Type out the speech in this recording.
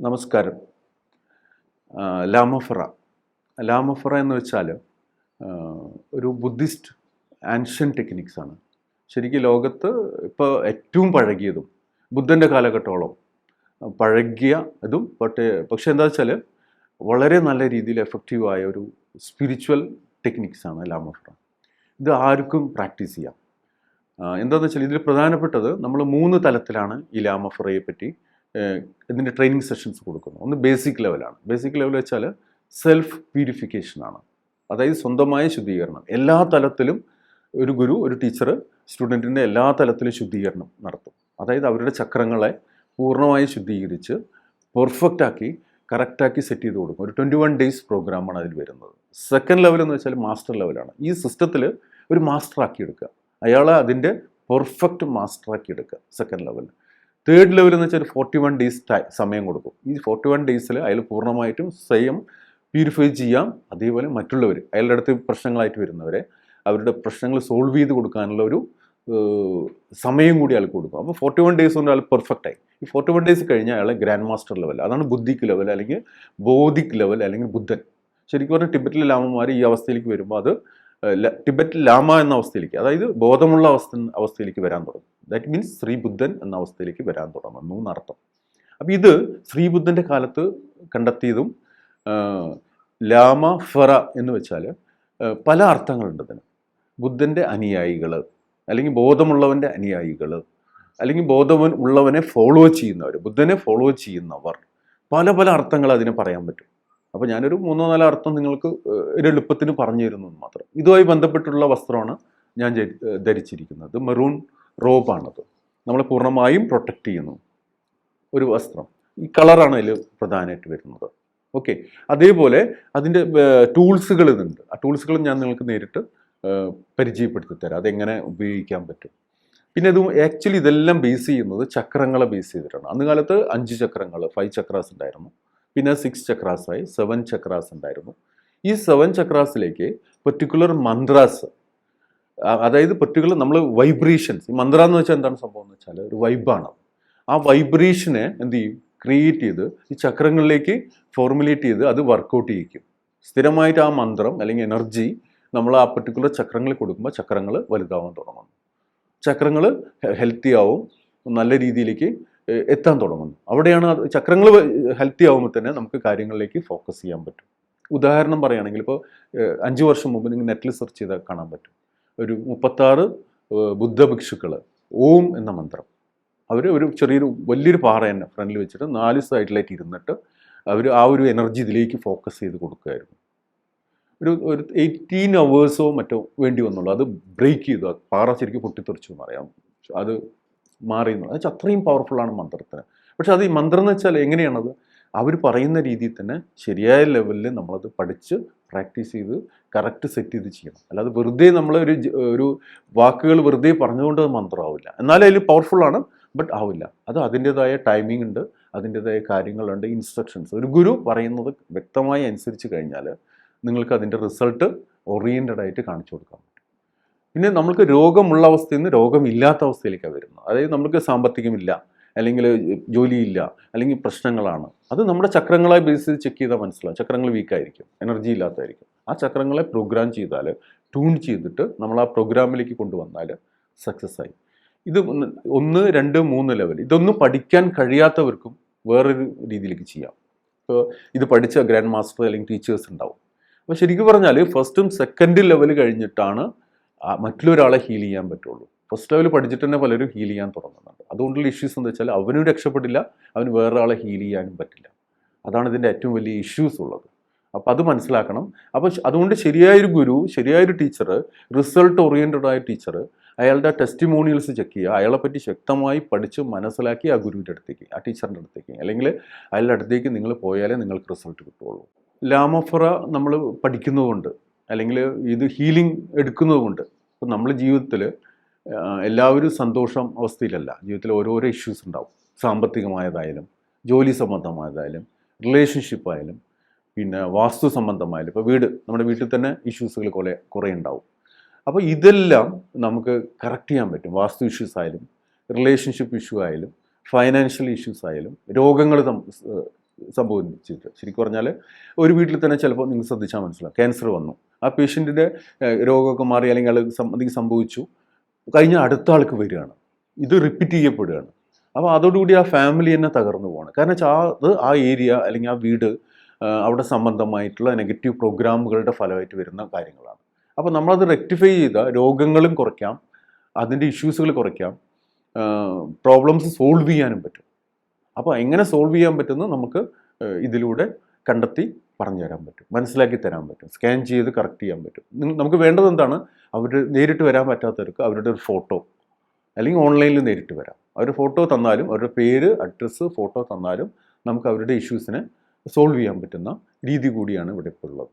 നമസ്കാരം. ലാമഫറ. ലാമഫറ എന്ന് വെച്ചാൽ ഒരു ബുദ്ധിസ്റ്റ് ആൻഷ്യൻ ടെക്നിക്സ് ആണ്. ശരിക്കും ലോകത്ത് ഇപ്പോൾ ഏറ്റവും പഴകിയതും ബുദ്ധന്റെ കാലഘട്ടമോളം പഴകിയ ഇതും ബട്ട് പക്ഷെ എന്താ വെച്ചാൽ വളരെ നല്ല രീതിയിൽ എഫക്റ്റീവായ ഒരു സ്പിരിച്വൽ ടെക്നിക്സ് ആണ് ലാമഫറ. ഇത് ആർക്കും പ്രാക്ടീസ് ചെയ്യാം. എന്താണെന്ന് വെച്ചാൽ ഇതിൽ പ്രധാനപ്പെട്ടത് നമ്മൾ മൂന്ന് തലത്തിലാണ് ഈ ലാമഫറയെ പറ്റി ഇതിന്റെ ട്രെയിനിങ് സെഷൻസ് കൊടുക്കുന്നു. ഒന്ന് ബേസിക് ലെവലാണ് ബേസിക് ലെവൽ വെച്ചാൽ സെൽഫ് പ്യൂരിഫിക്കേഷനാണ് അതായത് സ്വന്തമായ ശുദ്ധീകരണം. എല്ലാ തലത്തിലും ഒരു ഗുരു ഒരു ടീച്ചർ സ്റ്റുഡന്റിന്റെ എല്ലാ തലത്തിലും ശുദ്ധീകരണം നടത്തും. അതായത് അവരുടെ ചക്രങ്ങളെ പൂർണമായി ശുദ്ധീകരിച്ച് പെർഫെക്റ്റാക്കി കറക്റ്റാക്കി സെറ്റ് ചെയ്ത് കൊടുക്കും. ഒരു ട്വന്റി വൺ ഡേയ്സ് പ്രോഗ്രാമാണ് അതിൽ വരുന്നത്. സെക്കൻഡ് ലെവൽ എന്ന് വെച്ചാൽ മാസ്റ്റർ ലെവലാണ് ഈ സിസ്റ്റത്തിൽ ഒരു മാസ്റ്ററാക്കി എടുക്കുക. അയാളെ അതിന്റെ പെർഫെക്റ്റ് മാസ്റ്ററാക്കി എടുക്കുക സെക്കൻഡ് ലെവൽ തേർഡ് ലെവൽ എന്ന് വെച്ചാൽ ഒരു ഫോർട്ടി വൺ ഡേയ്സ് സമയം കൊടുക്കും. ഈ ഫോർട്ടി വൺ ഡേയ്സിൽ അയാൾ പൂർണമായിട്ടും സ്വയം പ്യൂരിഫൈ ചെയ്യാം. അതേപോലെ മറ്റുള്ളവർ അയാളുടെ അടുത്ത് പ്രശ്നങ്ങളായിട്ട് വരുന്നവരെ അവരുടെ പ്രശ്നങ്ങൾ സോൾവ് ചെയ്ത് കൊടുക്കാനുള്ള ഒരു സമയം കൂടി അയാൾക്ക് കൊടുക്കും. അപ്പോൾ ഫോർട്ടി വൺ ഡേയ്സ് കൊണ്ട് അയാൾ പെർഫെക്റ്റ് ആയി. ഈ ഫോർട്ടി വൺ ഡേയ്സ് കഴിഞ്ഞാൽ അയാളെ ഗ്രാൻഡ് മാസ്റ്റർ ലെവൽ അതാണ് ബുദ്ധിക്ക് ലെവൽ അല്ലെങ്കിൽ ബോധിക് ലെവൽ അല്ലെങ്കിൽ ബുദ്ധൻ. ശരിക്കും പറഞ്ഞാൽ ടിബറ്റിലെ ലാമമാർ ഈ അവസ്ഥയിലേക്ക് വരുമ്പോൾ അത് ടിബറ്റ് ലാമ എന്ന അവസ്ഥയിലേക്ക് അതായത് ബോധമുള്ള അവസ്ഥ അവസ്ഥയിലേക്ക് വരാൻ തുടങ്ങും. ദാറ്റ് മീൻസ് ശ്രീബുദ്ധൻ എന്ന അവസ്ഥയിലേക്ക് വരാൻ തുടങ്ങുന്നു എന്നർത്ഥം. അപ്പം ഇത് ശ്രീബുദ്ധന്റെ കാലത്ത് കണ്ടെത്തിയതും ലാമ ഫറ എന്ന് വെച്ചാൽ പല അർത്ഥങ്ങളുണ്ട് ഇതിന്. ബുദ്ധന്റെ അനുയായികൾ അല്ലെങ്കിൽ ബോധമുള്ളവന്റെ അനുയായികൾ അല്ലെങ്കിൽ ബോധവൻ ഉള്ളവനെ ഫോളോ ചെയ്യുന്നവർ ബുദ്ധനെ ഫോളോ ചെയ്യുന്നവർ പല പല അർത്ഥങ്ങൾ അതിനെ പറയാൻ പറ്റും. അപ്പോൾ ഞാനൊരു മൂന്നോ നാലോ അർത്ഥം നിങ്ങൾക്ക് ഒരു എളുപ്പത്തിന് പറഞ്ഞു തരുന്നു മാത്രം. ഇതുമായി ബന്ധപ്പെട്ടുള്ള വസ്ത്രമാണ് ഞാൻ ധരിച്ചിരിക്കുന്നത്. മെറൂൺ റോബാണത്. നമ്മളെ പൂർണമായും പ്രൊട്ടക്റ്റ് ചെയ്യുന്നു. ഒരു വസ്ത്രം. ഈ കളറാണ് അതിൽ പ്രധാനമായിട്ട് വരുന്നത്. ഓക്കെ അതേപോലെ അതിന്റെ ടൂൾസുകൾ ഇതുണ്ട്. ആ ടൂൾസുകൾ ഞാൻ നിങ്ങൾക്ക് നേരിട്ട് പരിചയപ്പെടുത്തി തരാം അതെങ്ങനെ ഉപയോഗിക്കാൻ പറ്റും. പിന്നെ ഇത് ആക്ച്വലി ഇതെല്ലാം ബേസ് ചെയ്യുന്നത് ചക്രങ്ങളെ ബേസ് ചെയ്തിട്ടാണ്. അന്ന് കാലത്ത് അഞ്ച് ചക്രങ്ങൾ ഫൈവ് ചക്രാസ് ഉണ്ടായിരുന്നു. പിന്നെ സിക്സ് ചക്രാസായി സെവൻ ചക്രാസ് ഉണ്ടായിരുന്നു. ഈ സെവൻ ചക്രാസിലേക്ക് പെർട്ടിക്കുലർ മന്ത്രാസ് അതായത് പെർട്ടിക്കുലർ നമ്മൾ വൈബ്രേഷൻസ് ഈ മന്ത്ര എന്ന് വെച്ചാൽ എന്താണ് സംഭവം എന്ന് വെച്ചാൽ ഒരു വൈബാണ് ആ വൈബ്രേഷനെ എന്ത് ചെയ്യും? ക്രിയേറ്റ് ചെയ്ത് ഈ ചക്രങ്ങളിലേക്ക് ഫോർമുലേറ്റ് ചെയ്ത് അത് വർക്കൗട്ട് ചെയ്യിക്കും. സ്ഥിരമായിട്ട് ആ മന്ത്രം അല്ലെങ്കിൽ എനർജി നമ്മൾ ആ പെർട്ടിക്കുലർ ചക്രങ്ങളിൽ കൊടുക്കുമ്പോൾ ചക്രങ്ങൾ വലുതാവാൻ തുടങ്ങുന്നു. ചക്രങ്ങൾ ഹെൽത്തി ആവും നല്ല രീതിയിലേക്ക് എത്താൻ തുടങ്ങുന്നു. അവിടെയാണ് ചക്രങ്ങൾ ഹെൽത്തി ആവുമ്പോൾ തന്നെ നമുക്ക് കാര്യങ്ങളിലേക്ക് ഫോക്കസ് ചെയ്യാൻ പറ്റും. ഉദാഹരണം പറയുകയാണെങ്കിൽ ഇപ്പോൾ അഞ്ച് വർഷം മുമ്പ് നിങ്ങൾ നെറ്റിൽ സെർച്ച് ചെയ്താൽ കാണാൻ പറ്റും. ഒരു മുപ്പത്താറ് ബുദ്ധഭിക്ഷുക്കൾ ഓം എന്ന മന്ത്രം. അവർ ഒരു ചെറിയൊരു വലിയൊരു പാറ തന്നെ ഫ്രണ്ടിൽ വെച്ചിട്ട് നാല് സൈഡിലായിട്ട് ഇരുന്നിട്ട് അവർ ആ ഒരു എനർജി ഇതിലേക്ക് ഫോക്കസ് ചെയ്ത് കൊടുക്കുമായിരുന്നു ഒരു ഒരു എയ്റ്റീൻ അവേഴ്സോ മറ്റോ വേണ്ടി വന്നുള്ളൂ. അത് ബ്രേക്ക് ചെയ്തു. പാറ ശരിക്കും പൊട്ടിത്തെറിച്ചു എന്ന് പറയാം. അത് മാറി വെച്ചാൽ അത്രയും പവർഫുള്ളാണ് മന്ത്രത്തിന്. പക്ഷെ അത് ഈ മന്ത്രം എന്ന് വെച്ചാൽ എങ്ങനെയാണത്? അവർ പറയുന്ന രീതിയിൽ തന്നെ ശരിയായ ലെവലിൽ നമ്മളത് പഠിച്ച് പ്രാക്ടീസ് ചെയ്ത് കറക്റ്റ് സെറ്റ് ചെയ്ത് ചെയ്യണം. അല്ലാതെ വെറുതെ നമ്മൾ ഒരു ഒരു വാക്കുകൾ വെറുതെ പറഞ്ഞുകൊണ്ട് മന്ത്രമാവില്ല. എന്നാലും അതിൽ പവർഫുള്ളാണ് ബട്ട് ആവില്ല. അത് അതിന്റെതായ ടൈമിംഗ് ഉണ്ട് അതിന്റെതായ കാര്യങ്ങളുണ്ട് ഇൻസ്ട്രക്ഷൻസ് ഒരു ഗുരു പറയുന്നത് വ്യക്തമായി അനുസരിച്ച് കഴിഞ്ഞാൽ നിങ്ങൾക്ക് അതിന്റെ റിസൾട്ട് ഓറിയന്റഡ് ആയിട്ട് കാണിച്ചു കൊടുക്കാം പിന്നെ നമ്മൾക്ക് രോഗമുള്ള അവസ്ഥയിൽ നിന്ന് രോഗമില്ലാത്ത അവസ്ഥയിലേക്കാണ് വരുന്നത്. അതായത് നമ്മൾക്ക് സാമ്പത്തികമില്ല. അല്ലെങ്കിൽ ജോലിയില്ല അല്ലെങ്കിൽ പ്രശ്നങ്ങളാണ്. അത് നമ്മുടെ ചക്രങ്ങളെ ബേസ് ചെയ്ത് ചെക്ക് ചെയ്താൽ മനസ്സിലാവും. ചക്രങ്ങൾ വീക്കായിരിക്കും എനർജി ഇല്ലാത്തതായിരിക്കും. ആ ചക്രങ്ങളെ പ്രോഗ്രാം ചെയ്താൽ ട്യൂൺ ചെയ്തിട്ട് നമ്മൾ ആ പ്രോഗ്രാമിലേക്ക് കൊണ്ടുവന്നാൽ സക്സസ് ആയി. ഇത് ഒന്ന് രണ്ട് മൂന്ന് ലെവൽ ഇതൊന്നും പഠിക്കാൻ കഴിയാത്തവർക്കും വേറൊരു രീതിയിലേക്ക് ചെയ്യാം. ഇപ്പോൾ ഇത് പഠിച്ച ഗ്രാൻഡ് മാസ്റ്റർ അല്ലെങ്കിൽ ടീച്ചേഴ്സ് ഉണ്ടാവും. അപ്പോൾ ശരിക്കും പറഞ്ഞാൽ ഫസ്റ്റും സെക്കൻഡ് ലെവൽ കഴിഞ്ഞിട്ടാണ് മറ്റുള്ളൊരാളെ ഹീൽ ചെയ്യാൻ പറ്റുള്ളൂ. ഫസ്റ്റ് ലെവൽ പഠിച്ചിട്ട് തന്നെ പലരും ഹീൽ ചെയ്യാൻ തുടങ്ങുന്നുണ്ട് അതുകൊണ്ടുള്ള ഇഷ്യൂസ് എന്താ വെച്ചാൽ അവനും രക്ഷപ്പെടില്ല അവന് വേറൊരാളെ ഹീൽ ചെയ്യാനും പറ്റില്ല. അതാണ് ഇതിന്റെ ഏറ്റവും വലിയ ഇഷ്യൂസ് ഉള്ളത്. അപ്പോൾ അത് മനസ്സിലാക്കണം. അപ്പോൾ അതുകൊണ്ട് ശരിയായൊരു ഗുരു ശരിയായൊരു ടീച്ചർ റിസൾട്ട് ഓറിയന്റഡ് ആയ ടീച്ചർ അയാളുടെ ടെസ്റ്റിമോണിയൽസ് ചെക്ക് ചെയ്യുക. അയാളെ പറ്റി ശക്തമായി പഠിച്ച് മനസ്സിലാക്കി ആ ഗുരുവിന്റെ അടുത്തേക്ക് ആ ടീച്ചറിന്റെ അടുത്തേക്ക്. അല്ലെങ്കിൽ അയാളുടെ അടുത്തേക്ക് നിങ്ങൾ പോയാലേ നിങ്ങൾക്ക് റിസൾട്ട് കിട്ടുള്ളൂ ലാമോഫറ നമ്മൾ പഠിക്കുന്നതുകൊണ്ട് അല്ലെങ്കിൽ ഇത് ഹീലിംഗ് എടുക്കുന്നതുകൊണ്ട് ഇപ്പം നമ്മൾ ജീവിതത്തിൽ എല്ലാവരും സന്തോഷം അവസ്ഥയിലല്ല. ജീവിതത്തിൽ ഓരോരോ ഇഷ്യൂസ് ഉണ്ടാവും. സാമ്പത്തികമായതായാലും ജോലി സംബന്ധമായതായാലും റിലേഷൻഷിപ്പ് ആയാലും പിന്നെ വാസ്തു സംബന്ധമായാലും ഇപ്പോൾ വീട് നമ്മുടെ വീട്ടിൽ തന്നെ ഇഷ്യൂസുകൾ കുറേ കുറേ ഉണ്ടാവും. അപ്പോൾ ഇതെല്ലാം നമുക്ക് കറക്റ്റ് ചെയ്യാൻ പറ്റും. വാസ്തു ഇഷ്യൂസ് ആയാലും റിലേഷൻഷിപ്പ് ഇഷ്യൂ ആയാലും ഫൈനാൻഷ്യൽ ഇഷ്യൂസ് ആയാലും രോഗങ്ങൾ സംഭവിച്ചിട്ട്. ശരിക്കും പറഞ്ഞാൽ ഒരു വീട്ടിൽ തന്നെ ചിലപ്പോൾ നിങ്ങൾ ശ്രദ്ധിച്ചാൽ മനസ്സിലാവും. ക്യാൻസർ വന്നു. ആ പേഷ്യന്റിന്റെ രോഗമൊക്കെ മാറി അല്ലെങ്കിൽ അത് സംഭവിച്ചു. കഴിഞ്ഞ അടുത്ത ആൾക്ക് വരികയാണ്. ഇത് റിപ്പീറ്റ് ചെയ്യപ്പെടുകയാണ്. അപ്പോൾ അതോടുകൂടി ആ ഫാമിലി തന്നെ തകർന്നു പോവാണ്. കാരണം വെച്ചാൽ അത് ആ ഏരിയ അല്ലെങ്കിൽ ആ വീട് അവിടെ സംബന്ധമായിട്ടുള്ള നെഗറ്റീവ് പ്രോഗ്രാമുകളുടെ ഫലമായിട്ട് വരുന്ന കാര്യങ്ങളാണ്. അപ്പോൾ നമ്മളത് റെക്ടിഫൈ ചെയ്ത രോഗങ്ങളും കുറയ്ക്കാം അതിന്റെ ഇഷ്യൂസുകൾ കുറയ്ക്കാം പ്രോബ്ലംസ് സോൾവ് ചെയ്യാനും പറ്റും. അപ്പോൾ എങ്ങനെ സോൾവ് ചെയ്യാൻ പറ്റുമെന്ന് നമുക്ക് ഇതിലൂടെ കണ്ടെത്തി പറഞ്ഞു തരാൻ പറ്റും. മനസ്സിലാക്കി തരാൻ പറ്റും. സ്കാൻ ചെയ്ത് കറക്റ്റ് ചെയ്യാൻ പറ്റും. നമുക്ക് വേണ്ടത് എന്താണ്? അവർ നേരിട്ട് വരാൻ പറ്റാത്തവർക്ക് അവരുടെ ഒരു ഫോട്ടോ അല്ലെങ്കിൽ ഓൺലൈനിൽ നേരിട്ട് വരാം. അവർ ഫോട്ടോ തന്നാലും അവരുടെ പേര് അഡ്രസ്സ് ഫോട്ടോ തന്നാലും നമുക്ക് അവരുടെ ഇഷ്യൂസിനെ സോൾവ് ചെയ്യാൻ പറ്റുന്ന രീതി കൂടിയാണ് ഇവിടെ ഇപ്പോൾ ഉള്ളത്.